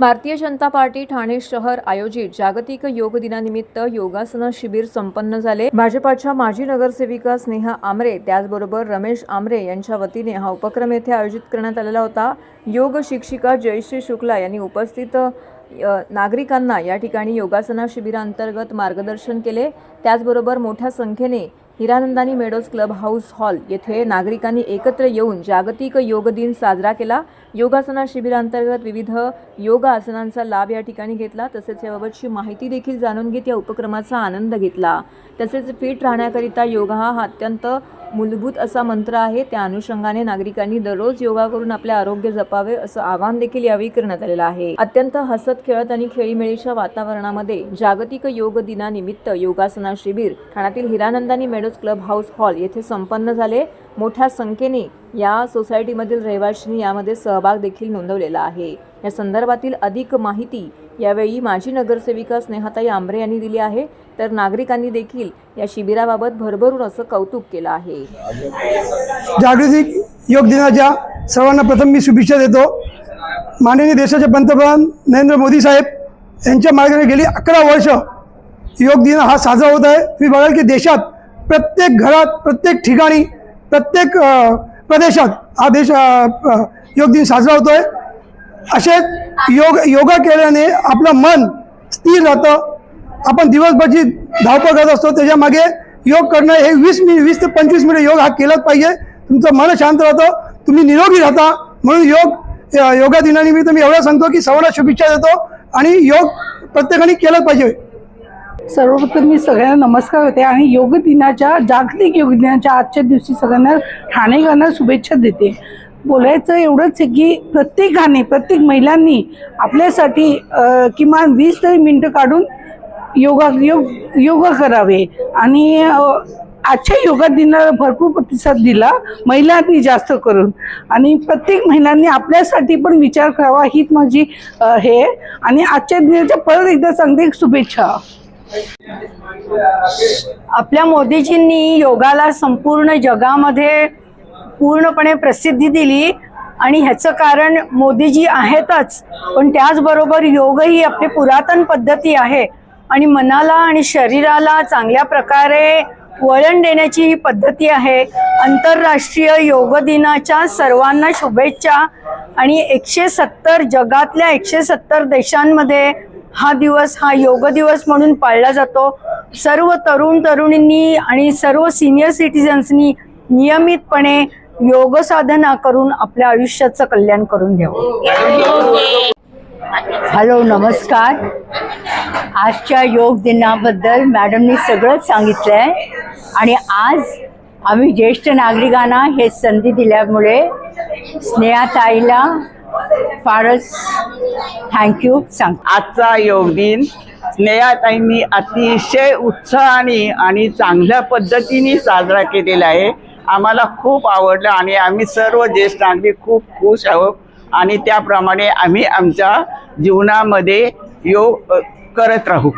Bharatiya Janata party Thane शहर आयोजित जागतिक योग दिनानिमित्त योगासन शिबिर संपन्न झाले. भाजपाच्या माजी नगरसेविका स्नेहा आमरे त्याचबरोबर रमेश आमरे यांच्या वतीने हा उपक्रम येथे आयोजित करण्यात आलेला होता. योग शिक्षिका जयश्री शुक्ला यांनी उपस्थित नागरिकांना या ठिकाणी योगासना शिबिरांतर्गत मार्गदर्शन केले. त्याचबरोबर मोठ्या संख्येने Hiranandani Meadows Club House hall येथे नागरिकांनी एकत्र येऊन जागतिक योग दिन साजरा केला. योगासना शिबिरांतर्गत विविध योग आसनांचा लाभ या ठिकाणी घेतला. तसेच याबाबतची माहिती देखील जाणून घेत या उपक्रमाचा आनंद घेतला. तसेच फिट राहण्याकरिता योगा हा अत्यंत मूलभूत असा मंत्र आहे त्या अनुषंगाने नागरिकांनी दररोज योगा करून आपले आरोग्य जपावे असं आवाहन देखील यावेळी करण्यात आलेलं आहे. अत्यंत हसत खेळत आणि खेळीमेळीच्या वातावरणामध्ये जागतिक योग दिनानिमित्त योगासना शिबिर ठाण्यातील Hiranandani Meadows Club House hall येथे संपन्न झाले. मोठ्या संख्येने या सोसायटीमधील रहिवाशांनी यामध्ये सहभाग देखील नोंदवलेला आहे. या संदर्भातील अधिक माहिती यावेळी माजी नगरसेविका स्नेहाताई आंबरे यांनी दिली आहे. तर नागरिकांनी देखील या शिबिराबाबत भरभरून असं कौतुक केलं आहे. जागतिक योग दिनाच्या सर्वांना प्रथम मी शुभेच्छा देतो. माननीय देशाचे पंतप्रधान नरेंद्र मोदी साहेब यांच्या मार्गाने गेली अकरा वर्ष योग दिन हा साजरा होत आहे. तुम्ही बघाल की देशात प्रत्येक घरात प्रत्येक ठिकाणी प्रत्येक प्रदेशात हा देश योग दिन साजरा होतो आहे असे योग योगा केल्याने आपलं मन स्थिर राहतं. आपण दिवसभरची धावपळ करत असतो. त्याच्यामागे योग करणं हे वीस मिनिट वीस ते पंचवीस मिनिट योग हा केलाच पाहिजे. तुमचं मन शांत राहतं. तुम्ही निरोगी राहता. म्हणून योग योगा दिनानिमित्त मी एवढं सांगतो की सर्वांना शुभेच्छा देतो आणि योग प्रत्येकाने केलंच पाहिजे. सर्वप्रथम मी सगळ्यांना नमस्कार होते आणि योग दिनाच्या जागतिक योग दिनाच्या आजच्या दिवशी सगळ्यांना ठाणेकरांना शुभेच्छा देते. बोलायचं एवढंच आहे की प्रत्येकाने प्रत्येक महिलांनी आपल्यासाठी किमान वीस तरी मिनटं काढून योगा योग योगा करावे. आणि आजच्या योगा दिनाला भरपूर प्रतिसाद दिला महिलांनी जास्त करून. आणि प्रत्येक महिलांनी आपल्यासाठी पण विचार करावा हीच माझी हे. आणि आजच्या दिनाच्या परत एकदा सांगते शुभेच्छा. आपल्या मोदीजींनी योगाला संपूर्ण जगामध्ये पूर्णपणे प्रसिद्धी दिली. आणि ह्याचं कारण मोदीजी आहेतच. पण त्याचबरोबर योग ही आपली पुरातन पद्धती आहे. आणि मनाला आणि शरीराला चांगल्या प्रकारे वळण देण्याची ही पद्धती आहे. आंतरराष्ट्रीय योग दिनाच्या सर्वांना शुभेच्छा. आणि एकशे सत्तर जगातल्या एकशे सत्तर देशांमध्ये हा दिवस हा योग दिवस म्हणून पाळला जातो. सर्व तरुण तरुणींनी आणि सर्व सिनियर सिटीजन्सनी नियमितपणे योग साधना करून आपल्या आयुष्याचं कल्याण करून घ्यावं. हॅलो नमस्कार. आजच्या योग दिनाबद्दल मॅडमनी सगळंच सांगितलं आहे आणि आज आम्ही ज्येष्ठ नागरिकांना हे संधी दिल्यामुळे स्नेहाताईला फारच थँक्यू सांग आजचा योग दिन स्नेहाताईंनी अतिशय उत्साहाने आणि चांगल्या पद्धतीने साजरा केलेला आहे. आम्हाला खूप आवडलं आणि आम्ही सर्व ज्येष्ठ नागरिक खूप खुश आहोत. आणि त्याप्रमाणे आम्ही आमच्या जीवनामध्ये योग करत राहू.